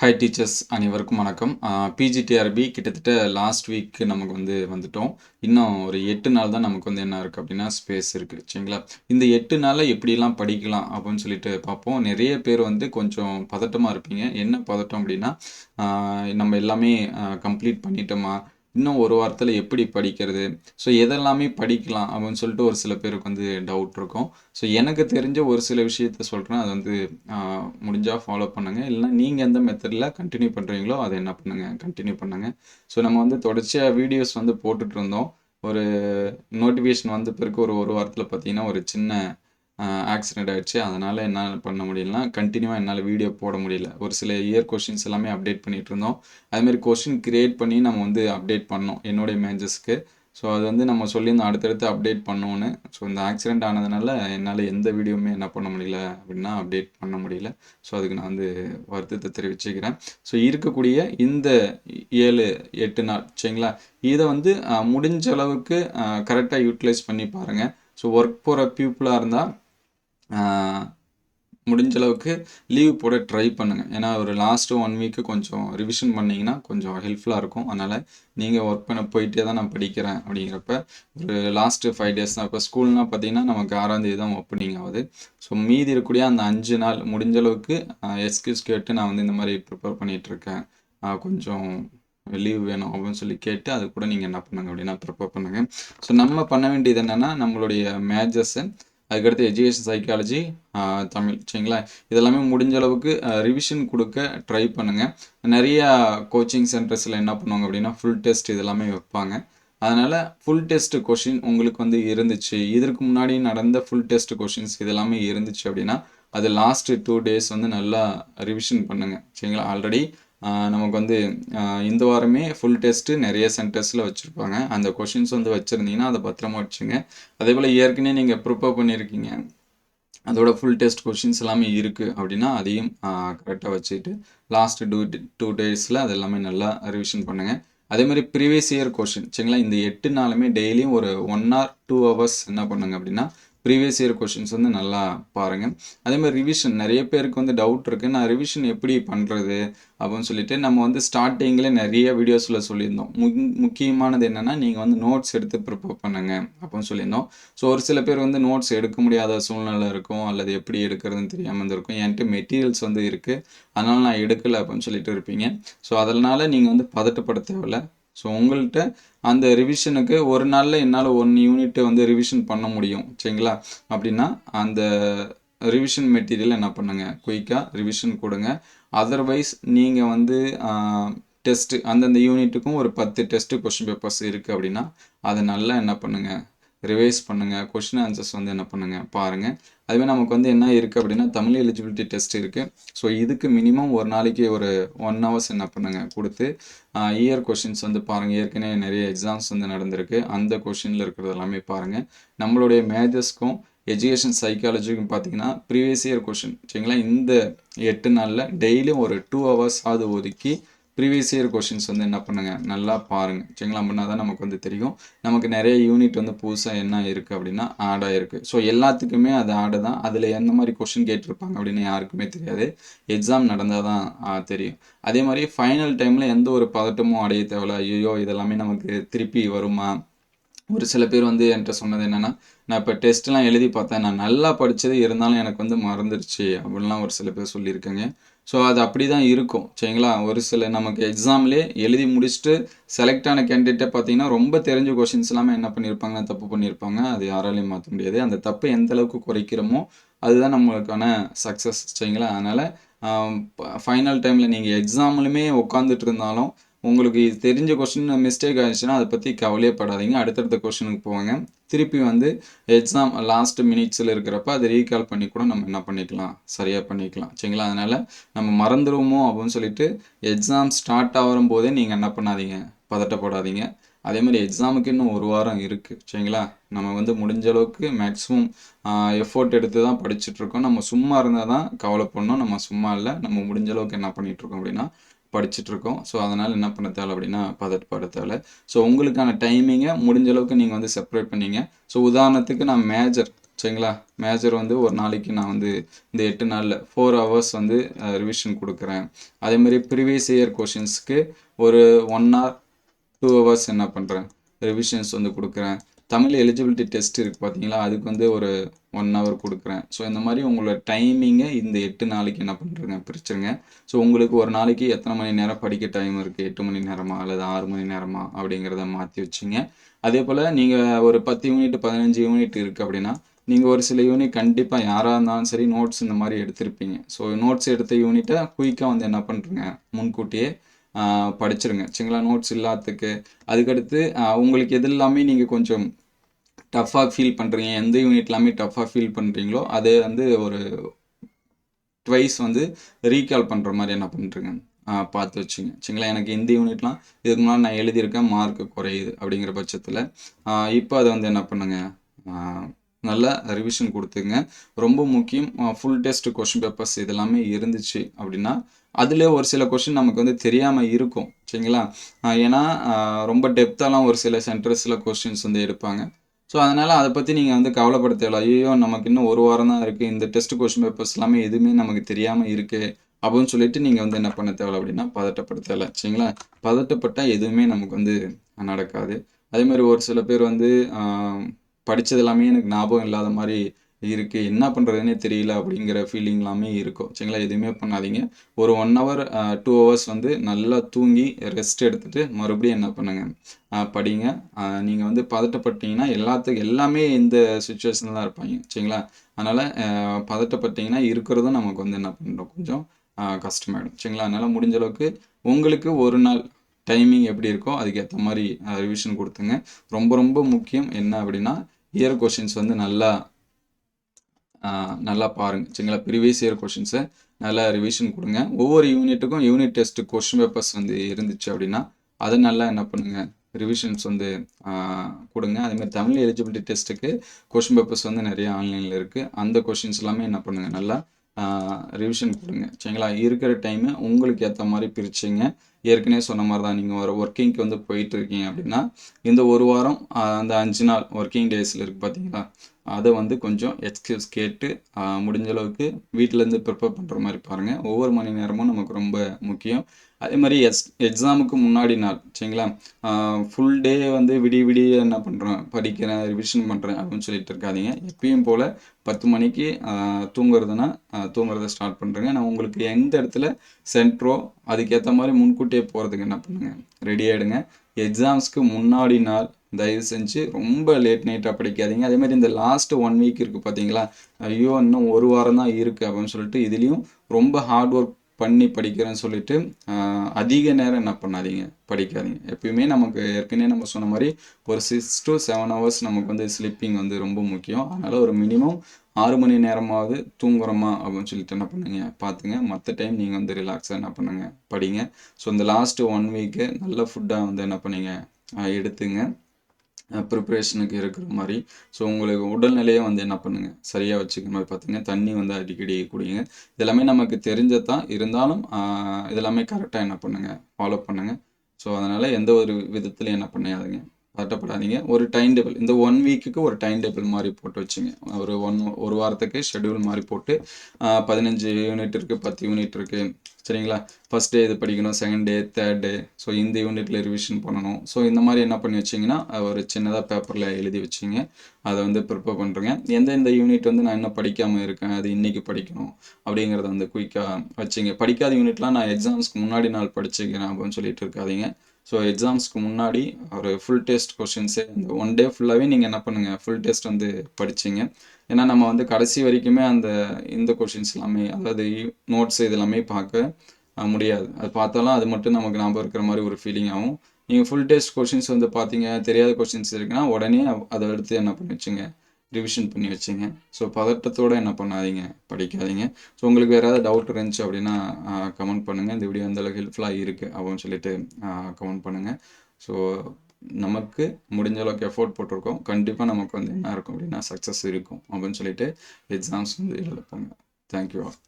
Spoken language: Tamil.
ஹை டீச்சர்ஸ் அனைவருக்கும் வணக்கம். பிஜிடிஆர்பி கிட்டத்தட்ட லாஸ்ட் வீக் நமக்கு வந்து வந்துட்டோம். இன்னும் ஒரு எட்டு நாள் தான் நமக்கு வந்து என்ன இருக்குது அப்படின்னா ஸ்பேஸ் இருக்குது சரிங்களா? இந்த எட்டு நாளில் எப்படிலாம் படிக்கலாம் அப்படின்னு சொல்லிட்டு பார்ப்போம். நிறைய பேர் வந்து கொஞ்சம் பதட்டமாக இருப்பீங்க. என்ன பதட்டம் அப்படின்னா நம்ம எல்லாமே கம்ப்ளீட் பண்ணிட்டோமா? இன்னும் ஒரு வாரத்தில் எப்படி படிக்கிறது? ஸோ எதெல்லாமே படிக்கலாம் அப்படின்னு சொல்லிட்டு ஒரு சில பேருக்கு வந்து டவுட் இருக்கும். ஸோ எனக்கு தெரிஞ்ச ஒரு சில விஷயத்த சொல்கிறேன் அது வந்து முடிஞ்சால் ஃபாலோ பண்ணுங்கள் இல்லைனா நீங்கள் எந்த மெத்தடில் கண்டினியூ பண்ணுறீங்களோ அதை என்ன பண்ணுங்கள் கண்டினியூ பண்ணுங்கள் ஸோ நம்ம வந்து தொடர்ச்சியாக வீடியோஸ் வந்து போட்டுட்ருந்தோம் ஒரு நோட்டிஃபிகேஷன் வந்த பிறகு ஒரு ஒரு வாரத்தில் பார்த்தீங்கன்னா ஒரு சின்ன ஆக்சிடெண்ட் ஆகிடுச்சு அதனால் என்னால் பண்ண முடியலனா கண்டினியூவாக என்னால் வீடியோ போட முடியல. ஒரு சில இயர் கொஷின்ஸ் எல்லாமே அப்டேட் பண்ணிகிட்டு இருந்தோம். அதுமாரி கொஷின் கிரியேட் பண்ணி நம்ம வந்து அப்டேட் பண்ணோம் என்னுடைய மேஜஸ்க்கு ஸோ அது வந்து நம்ம சொல்லியிருந்தோம் அடுத்தடுத்து அப்டேட் பண்ணோன்னு ஸோ இந்த ஆக்சிடெண்ட் ஆனதுனால என்னால் எந்த வீடியோவுமே என்ன பண்ண முடியல அப்படின்னா அப்டேட் பண்ண முடியல. ஸோ அதுக்கு நான் வந்து வருத்தத்தை தெரிவிச்சுக்கிறேன். ஸோ இருக்கக்கூடிய இந்த ஏழு எட்டு நாள் சரிங்களா? இதை வந்து முடிஞ்ச அளவுக்கு கரெக்டாக யூட்டிலைஸ் பண்ணி பாருங்கள் ஸோ ஒர்க் போகிற பீப்புளாக இருந்தால் முடிஞ்ச அளவுக்கு லீவ் போட ட்ரை பண்ணுங்கள் ஏன்னா ஒரு லாஸ்ட்டு ஒன் வீக்கு கொஞ்சம் ரிவிஷன் பண்ணிங்கன்னா கொஞ்சம் ஹெல்ப்ஃபுல்லாக இருக்கும். அதனால் நீங்கள் ஒர்க் பண்ண போயிட்டே தான் நான் படிக்கிறேன் அப்படிங்கிறப்ப ஒரு லாஸ்ட்டு ஃபைவ் டேஸ் தான். இப்போ ஸ்கூல்னால் பார்த்தீங்கன்னா நமக்கு ஆறாம் தேதி தான் ஓப்பனிங் ஆகுது. ஸோ மீதி இருக்கக்கூடிய அந்த அஞ்சு நாள் முடிஞ்ச அளவுக்கு எக்ஸ்கியூஸ் கேட்டு நான் வந்து இந்த மாதிரி ப்ரிப்பேர் பண்ணிகிட்ருக்கேன் கொஞ்சம் லீவ் வேணும் அப்படின்னு சொல்லி கேட்டு அது கூட நீங்கள் என்ன பண்ணுங்க அப்படின்னா ப்ரிப்பேர் பண்ணுங்கள் ஸோ நம்ம பண்ண வேண்டியது என்னென்னா நம்மளுடைய மேஜஸை அதுக்கடுத்து எஜுகேஷன் சைக்காலஜி தமிழ் சரிங்களா? இதெல்லாமே முடிஞ்ச அளவுக்கு ரிவிஷன் கொடுக்க ட்ரை பண்ணுங்கள் நிறையா கோச்சிங் சென்டர்ஸில் என்ன பண்ணுவாங்க அப்படின்னா ஃபுல் டெஸ்ட் இதெல்லாமே வைப்பாங்க. அதனால் ஃபுல் டெஸ்ட் கொஷின் உங்களுக்கு வந்து இருந்துச்சு. இதற்கு முன்னாடி நடந்த ஃபுல் டெஸ்ட் கொஷின்ஸ் இதெல்லாமே இருந்துச்சு அப்படின்னா அது லாஸ்ட்டு டூ டேஸ் வந்து நல்லா ரிவிஷன் பண்ணுங்கள் சரிங்களா? ஆல்ரெடி நமக்கு வந்து இந்த வாரமே ஃபுல் டெஸ்ட்டு நிறைய சென்டர்ஸில் வச்சுருப்பாங்க. அந்த கொஷின்ஸ் வந்து வச்சுருந்தீங்கன்னா அதை பத்திரமா வச்சுங்க. அதே போல் ஏற்கனவே நீங்கள் ப்ரிப்பேர் பண்ணியிருக்கீங்க அதோட ஃபுல் டெஸ்ட் கொஷின்ஸ் எல்லாமே இருக்குது அப்படின்னா அதையும் கரெக்டாக வச்சுட்டு லாஸ்ட் டூ டூ டேஸில் அது எல்லாமே நல்லா ரிவிஷன் பண்ணுங்கள் அதே மாதிரி ப்ரீவியஸ் இயர் கொஷின் சரிங்களா? இந்த எட்டு நாளுமே டெய்லியும் ஒரு ஒன் ஆர் டூ ஹவர்ஸ் என்ன பண்ணுங்க அப்படின்னா ப்ரீவியஸ் இயர் கொஷின்ஸ் வந்து நல்லா பாருங்கள் அதே மாதிரி ரிவிஷன் நிறைய பேருக்கு வந்து டவுட் இருக்குது நான் ரிவிஷன் எப்படி பண்ணுறது அப்படின்னு சொல்லிட்டு நம்ம வந்து ஸ்டார்டிங்கில் நிறைய வீடியோஸில் சொல்லியிருந்தோம். மு முக்கியமானது என்னென்னா நீங்கள் வந்து நோட்ஸ் எடுத்து ப்ரிப்பேர் பண்ணுங்க அப்படின்னு சொல்லியிருந்தோம். ஸோ ஒரு சில பேர் வந்து நோட்ஸ் எடுக்க முடியாத சூழ்நிலை இருக்கும் அல்லது எப்படி எடுக்கிறதுன்னு தெரியாமல் இருந்திருக்கும். என்கிட்ட மெட்டீரியல்ஸ் வந்து இருக்குது அதனால் நான் எடுக்கலை அப்படின்னு சொல்லிட்டு இருப்பீங்க. ஸோ அதனால் நீங்கள் வந்து பதட்டப்பட தேவையில்ல. ஸோ உங்கள்கிட்ட அந்த ரிவிஷனுக்கு ஒரு நாளில் என்னால் ஒன் யூனிட்டை வந்து ரிவிஷன் பண்ண முடியும். சரிங்களா? அப்படின்னா அந்த ரிவிஷன் மெட்டீரியல் என்ன பண்ணுங்க? குயிக்காக ரிவிஷன் கொடுங்க. அதர்வைஸ் நீங்கள் வந்து டெஸ்ட்டு அந்தந்த யூனிட்டுக்கும் ஒரு பத்து டெஸ்ட்டு கொஷின் பேப்பர்ஸ் இருக்குது அப்படின்னா அதை நல்லா என்ன பண்ணுங்கள் ரிவைஸ் பண்ணுங்கள் கொஷின் ஆன்சர்ஸ் வந்து என்ன பண்ணுங்கள் பாருங்கள் அதுவே நமக்கு வந்து என்ன இருக்குது அப்படின்னா தமிழ் எலிஜிபிலிட்டி டெஸ்ட் இருக்குது ஸோ இதுக்கு மினிமம் ஒரு நாளைக்கு ஒரு ஒன் ஹவர்ஸ் என்ன பண்ணுங்கள் கொடுத்து இயர் கொஷின்ஸ் வந்து பாருங்கள் ஏற்கனவே நிறைய எக்ஸாம்ஸ் வந்து நடந்திருக்கு. அந்த கொஷினில் இருக்கிறது எல்லாமே பாருங்கள் நம்மளுடைய மேஜர்ஸ்க்கும் எஜுகேஷன் சைக்காலஜிக்கும் பார்த்தீங்கன்னா ப்ரீவியஸ் இயர் கொஷின் சரிங்களா? இந்த எட்டு நாளில் டெய்லியும் ஒரு டூ ஹவர்ஸ் ஆகுது ஒதுக்கி ப்ரீவியஸ் இயர் கொஷின்ஸ் வந்து என்ன பண்ணுங்கள் நல்லா பாருங்கள் சரிங்களா? அப்படின்னா தான் நமக்கு வந்து தெரியும். நமக்கு நிறைய யூனிட் வந்து புதுசாக என்ன இருக்குது அப்படின்னா ஆட் ஆகிருக்கு ஸோ எல்லாத்துக்குமே அது ஆடு தான். அதில் எந்த மாதிரி கொஷின் கேட்டிருப்பாங்க அப்படின்னு யாருக்குமே தெரியாது. எக்ஸாம் நடந்தால் தான் தெரியும். அதே மாதிரி ஃபைனல் டைமில் எந்த ஒரு பதட்டமும் அடைய தேவையில்ல. ஐயோ இதெல்லாமே நமக்கு திருப்பி வருமா? ஒரு சில பேர் வந்து என்கிட்ட சொன்னது என்னென்னா நான் இப்போ டெஸ்ட்லாம் எழுதி பார்த்தேன். நான் நல்லா படித்தது இருந்தாலும் எனக்கு வந்து மறந்துடுச்சு அப்படின்லாம் ஒரு சில பேர் சொல்லியிருக்கேங்க. ஸோ அது அப்படி தான் இருக்கும். சரிங்களா? ஒரு சில நமக்கு எக்ஸாம்லேயே எழுதி முடிச்சுட்டு செலக்ட் ஆன கேண்டிடேட்டை பார்த்தீங்கன்னா ரொம்ப தெரிஞ்ச கொஷின்ஸ் எல்லாமே என்ன பண்ணியிருப்பாங்கன்னா தப்பு பண்ணியிருப்பாங்க அது யாராலையும் மாற்ற முடியாது. அந்த தப்பு எந்த அளவுக்கு குறைக்கிறோமோ அதுதான் நம்மளுக்கான சக்ஸஸ் சரிங்களா? அதனால் ஃபைனல் டைமில் நீங்கள் எக்ஸாம்லையுமே உட்காந்துட்டு இருந்தாலும் உங்களுக்கு இது தெரிஞ்ச கொஷின் மிஸ்டேக் ஆயிடுச்சுன்னா அதை பற்றி கவலையப்படாதீங்க அடுத்தடுத்த கொஷினுக்கு போவாங்க. திருப்பி வந்து எக்ஸாம் லாஸ்ட் மினிட்ஸில் இருக்கிறப்ப அதை ரீகால் பண்ணி கூட நம்ம என்ன பண்ணிக்கலாம்? சரியாக பண்ணிக்கலாம். சரிங்களா? அதனால் நம்ம மறந்துடுவோமோ அப்படின்னு சொல்லிட்டு எக்ஸாம் ஸ்டார்ட் ஆகும் போதே நீங்கள் என்ன பண்ணாதீங்க? பதட்டப்படாதீங்க. அதே மாதிரி எக்ஸாமுக்கு இன்னும் ஒரு வாரம் இருக்குது சரிங்களா? நம்ம வந்து முடிஞ்ச அளவுக்கு மேக்ஸிமம் எஃபோர்ட் எடுத்து தான் படிச்சுட்ருக்கோம் நம்ம சும்மா இருந்தால் தான் கவலைப்படணும். நம்ம சும்மா இல்லை. நம்ம முடிஞ்ச அளவுக்கு என்ன பண்ணிகிட்ருக்கோம் அப்படின்னா படிச்சுட்ருக்கோம். ஸோ அதனால் என்ன பண்ண தேவை அப்படின்னா பதட்டப்பட ஸோ உங்களுக்கான டைமிங்கை முடிஞ்ச அளவுக்கு நீங்கள் வந்து செப்பரேட் பண்ணீங்க. ஸோ உதாரணத்துக்கு நான் மேஜர் சரிங்களா? மேஜர் வந்து ஒரு நாளைக்கு நான் வந்து இந்த எட்டு நாளில் ஃபோர் ஹவர்ஸ் வந்து ரிவிஷன் கொடுக்குறேன். அதேமாதிரி ப்ரீவியஸ் இயர் கொஷின்ஸ்க்கு ஒரு ஒன் ஹவர் டூ ஹவர்ஸ் என்ன பண்ணுறேன் ரிவிஷன்ஸ் வந்து கொடுக்குறேன். தமிழ் எலிஜிபிலிட்டி டெஸ்ட் இருக்குது பார்த்தீங்களா அதுக்கு வந்து ஒரு ஒன் ஹவர் கொடுக்குறேன். ஸோ இந்த மாதிரி உங்களோட டைமிங்கை இந்த எட்டு நாளைக்கு என்ன பண்ணுறேங்க பிரிச்சுருங்க. ஸோ உங்களுக்கு ஒரு நாளைக்கு எத்தனை மணி நேரம் படிக்க டைம் இருக்குது எட்டு மணி நேரமா? அல்லது ஆறு மணி நேரமா? அப்படிங்கிறத மாற்றி வச்சுங்க. அதே போல் நீங்கள் ஒரு பத்து யூனிட் பதினஞ்சு யூனிட் இருக்குது அப்படின்னா நீங்கள் ஒரு சில யூனிட் கண்டிப்பாக யாராக இருந்தாலும் சரி நோட்ஸ் இந்த மாதிரி எடுத்திருப்பீங்க. ஸோ நோட்ஸ் எடுத்த யூனிட்டை குயிக்காக வந்து என்ன பண்ணுறீங்க முன்கூட்டியே படிச்சிருங்க. சரிங்களா? நோட்ஸ் இல்லாததுக்கு. அதுக்கடுத்து உங்களுக்கு எது எல்லாமே நீங்கள் கொஞ்சம் டஃப்பாக ஃபீல் பண்ணுறீங்க எந்த யூனிட் எல்லாமே டஃப்பாக ஃபீல் பண்ணுறீங்களோ அது வந்து ஒரு ட்வைஸ் வந்து ரீகால் பண்ணுற மாதிரி என்ன பண்ணுறீங்க பார்த்து வச்சுங்க. சரிங்களா? எனக்கு இந்த யூனிட்லாம் இதுக்கு முன்னாடி நான் எழுதியிருக்கேன் மார்க் குறையுது அப்படிங்கிற பட்சத்தில். இப்போ அதை வந்து என்ன பண்ணுங்க? நல்லா ரிவிஷன் கொடுத்துங்க. ரொம்ப முக்கியம் ஃபுல் டெஸ்ட் கொஷின் பேப்பர்ஸ் இதெல்லாமே இருந்துச்சு அப்படின்னா அதில் ஒரு சில கொஷின் நமக்கு வந்து தெரியாமல் இருக்கும். சரிங்களா? ஏன்னா ரொம்ப டெப்த்தாலாம் ஒரு சில சென்டர்ஸில் கொஷின்ஸ் வந்து எடுப்பாங்க. ஸோ அதனால் அதை பற்றி நீங்கள் வந்து கவலைப்பட தேவையில்ல ஐயோ நமக்கு இன்னும் ஒரு வாரம் தான் இருக்குது இந்த டெஸ்ட் கொஷின் பேப்பர்ஸ் எல்லாமே எதுவுமே நமக்கு தெரியாமல் இருக்குது அப்படின்னு சொல்லிட்டு நீங்கள் வந்து என்ன பண்ண தேவை அப்படின்னா பதட்டப்பட தேவை சரிங்களா? பதட்டப்பட்டால் எதுவுமே நமக்கு வந்து நடக்காது. அதே மாதிரி ஒரு சில பேர் வந்து படித்தது எல்லாமே எனக்கு ஞாபகம் இல்லாத மாதிரி இருக்குது என்ன பண்ணுறதுனே தெரியல அப்படிங்கிற ஃபீலிங் எல்லாமே இருக்கும். சரிங்களா? எதுவுமே பண்ணாதீங்க. ஒரு ஒன் ஹவர் டூ ஹவர்ஸ் வந்து நல்லா தூங்கி ரெஸ்ட் எடுத்துகிட்டு மறுபடியும் என்ன பண்ணுங்கள் படிங்க. நீங்கள் வந்து பதட்டப்பட்டீங்கன்னா எல்லாத்துக்கும் எல்லாமே இந்த சுச்சுவேஷனில் தான் இருப்பாங்க. சரிங்களா? அதனால் பதட்டப்பட்டீங்கன்னா இருக்கிறதும் நமக்கு வந்து என்ன பண்ணுறோம் கொஞ்சம் கஷ்டமாயிடும். சரிங்களா? அதனால் முடிஞ்ச அளவுக்கு உங்களுக்கு ஒரு நாள் டைமிங் எப்படி இருக்கோ அதுக்கேற்ற மாதிரி ரிவிஷன் கொடுத்துங்க. ரொம்ப ரொம்ப முக்கியம். என்ன அப்படின்னா இயர் கொஷின்ஸ் வந்து நல்லா நல்லா பாருங்கள் சரிங்களா? ப்ரீவியஸ் இயர் கொஷின்ஸை நல்லா ரிவிஷன் கொடுங்க. ஒவ்வொரு யூனிட்டுக்கும் யூனிட் டெஸ்ட் கொஷின் பேப்பர்ஸ் வந்து இருந்துச்சு அப்படின்னா அதை நல்லா என்ன பண்ணுங்கள் ரிவிஷன்ஸ் வந்து கொடுங்க. அதேமாதிரி தமிழ் எலிஜிபிலிட்டி டெஸ்ட்டுக்கு கொஷின் பேப்பர்ஸ் வந்து நிறைய ஆன்லைனில் இருக்குது அந்த கொஷின்ஸ் எல்லாமே என்ன பண்ணுங்கள் நல்லா ரிவிஷன் கொடுங்க. சரிங்களா? இருக்கிற டைமு உங்களுக்கு ஏற்ற மாதிரி பிரிச்சுங்க. ஏற்கனவே சொன்ன மாதிரி தான் நீங்கள் ஒரு ஒர்க்கிங்க்கு வந்து போயிட்டு இருக்கீங்க அப்படின்னா இந்த ஒரு வாரம் அந்த அஞ்சு நாள் ஒர்க்கிங் டேஸில் இருக்குது பார்த்தீங்களா அதை வந்து கொஞ்சம் எக்ஸ்கியூஸ் கேட்டு முடிஞ்ச அளவுக்கு வீட்டிலேருந்து ப்ரிப்பேர் பண்ணுற மாதிரி பாருங்கள் ஒவ்வொரு மணி நேரமும் நமக்கு ரொம்ப முக்கியம். அதே மாதிரி எஸ் எக்ஸாமுக்கு முன்னாடி நாள் சரிங்களா? ஃபுல் டே வந்து விடிய விடிய என்ன பண்ணுறேன் படிக்கிறேன் ரிவிஷன் பண்ணுறேன் அப்படின்னு சொல்லிட்டு இருக்காதீங்க. எப்பயும் போல் பத்து மணிக்கு தூங்குறதுனா தூங்குறத ஸ்டார்ட் பண்ணுறேங்க நான் உங்களுக்கு எந்த இடத்துல சென்ட்ரோ அதுக்கேற்ற மாதிரி முன்கூட்டியே போகிறதுக்கு என்ன பண்ணுங்கள் ரெடி ஆகிடுங்க எக்ஸாம்ஸ்க்கு முன்னாடி நாள் தயவு செஞ்சு ரொம்ப லேட் நைட்டாக படிக்காதீங்க. அதே மாதிரி இந்த லாஸ்ட் ஒன் வீக் இருக்குது பார்த்தீங்களா ஐயோ இன்னும் ஒரு வாரம் தான் இருக்குது அப்படின்னு சொல்லிட்டு இதுலேயும் ரொம்ப ஹார்ட் ஒர்க் பண்ணி படிக்கிறேன்னு சொல்லிட்டு அதிக நேரம் என்ன பண்ணாதீங்க? படிக்காதீங்க. எப்பயுமே நமக்கு ஏற்கனவே நம்ம சொன்ன மாதிரி ஒரு சிக்ஸ் டு செவன் ஹவர்ஸ் நமக்கு வந்து ஸ்லீப்பிங் வந்து ரொம்ப முக்கியம். அதனால் ஒரு மினிமம் ஆறு மணி நேரமாவது தூங்குறோமா அப்படின்னு சொல்லிட்டு என்ன பண்ணுங்க? பார்த்துங்க. மற்ற டைம் நீங்கள் வந்து ரிலாக்ஸாக என்ன பண்ணுங்கள் படிங்க. ஸோ இந்த லாஸ்ட்டு ஒன் வீக்கு நல்ல ஃபுட்டாக வந்து என்ன பண்ணீங்க? எடுத்துங்க. ப்ரிப்ரேஷனுக்கு இருக்கிற மாதிரி. ஸோ உங்களுக்கு உடல்நிலையை வந்து என்ன பண்ணுங்கள் சரியாக வச்சுக்கிற மாதிரி பார்த்துங்க. தண்ணி வந்து அடிக்கடி குடிங்க. இதெல்லாமே நமக்கு தெரிஞ்சதான் இருந்தாலும் இதெல்லாமே கரெக்டாக என்ன பண்ணுங்கள் ஃபாலோ பண்ணுங்கள் ஸோ அதனால் எந்த ஒரு விதத்துலையும் என்ன பண்ணாதுங்க. பதட்டப்படாதீங்க ஒரு டைம் டேபிள் இந்த ஒன் வீக்குக்கு ஒரு டைம் டேபிள் மாதிரி போட்டு வச்சுங்க. ஒரு ஒன் ஒரு வாரத்துக்கு ஷெடியூல் மாதிரி போட்டு பதினஞ்சு யூனிட் இருக்குது பத்து யூனிட் இருக்குது சரிங்களா? ஃபஸ்ட் டே இது படிக்கணும் second day third day so இந்த யூனிட்டில் ரிவிஷன் பண்ணணும். ஸோ இந்த மாதிரி என்ன பண்ணி வச்சிங்கன்னா ஒரு சின்னதாக பேப்பரில் எழுதி வச்சிங்க. அதை வந்து ப்ரிப்பேர் பண்ணுறேங்க எந்தெந்த யூனிட் வந்து நான் இன்னும் படிக்காமல் இருக்கேன் அது இன்றைக்கி படிக்கணும் அப்படிங்கிறத வந்து குயிக்காக வச்சிங்க. படிக்காத யூனிட்லாம் நான் எக்ஸாம்ஸ்க்கு முன்னாடி நாள் படிச்சுக்கிறேன் அப்படின்னு சொல்லிட்டு இருக்காதிங்க. ஸோ எக்ஸாம்ஸ்க்கு முன்னாடி ஒரு ஃபுல் டெஸ்ட் கொஷின்ஸே இந்த ஒன் டே ஃபுல்லாகவே நீங்கள் என்ன பண்ணுங்கள் ஃபுல் டெஸ்ட் வந்து படிச்சிங்க. ஏன்னா நம்ம வந்து கடைசி வரைக்குமே அந்த இந்த கொஷின்ஸ் எல்லாமே அதாவது நோட்ஸ் இது எல்லாமே பார்க்க முடியாது. அது பார்த்தாலும் அது மட்டும் நமக்கு ஞாபகம் இருக்கிற மாதிரி ஒரு ஃபீலிங் ஆகும். நீங்கள் ஃபுல் டெஸ்ட் கொஷின்ஸ் வந்து பார்த்தீங்க தெரியாத கொஷின்ஸ் இருக்குன்னா உடனே அதை எடுத்து என்ன பண்ணி வச்சுங்க ரிவிஷன் பண்ணி வச்சுங்க. ஸோ பதட்டத்தோடு என்ன பண்ணாதீங்க படிக்காதீங்க. ஸோ உங்களுக்கு வேறு ஏதாவது டவுட் இருந்துச்சு அப்படின்னா கமெண்ட் பண்ணுங்கள் இந்த வீடியோ அந்தளவுக்கு ஹெல்ப்ஃபுல்லாக இருக்குது அப்படின்னு சொல்லிட்டு கமெண்ட் பண்ணுங்கள் ஸோ நமக்கு முடிஞ்ச அளவுக்கு எஃபோர்ட் போட்டிருக்கோம். கண்டிப்பாக நமக்கு வந்து என்ன இருக்கும் அப்படின்னா சக்ஸஸ் இருக்கும் அப்படின்னு சொல்லிட்டு எக்ஸாம்ஸ் வந்து எழுதப்போங்க தேங்க்யூ ஆல்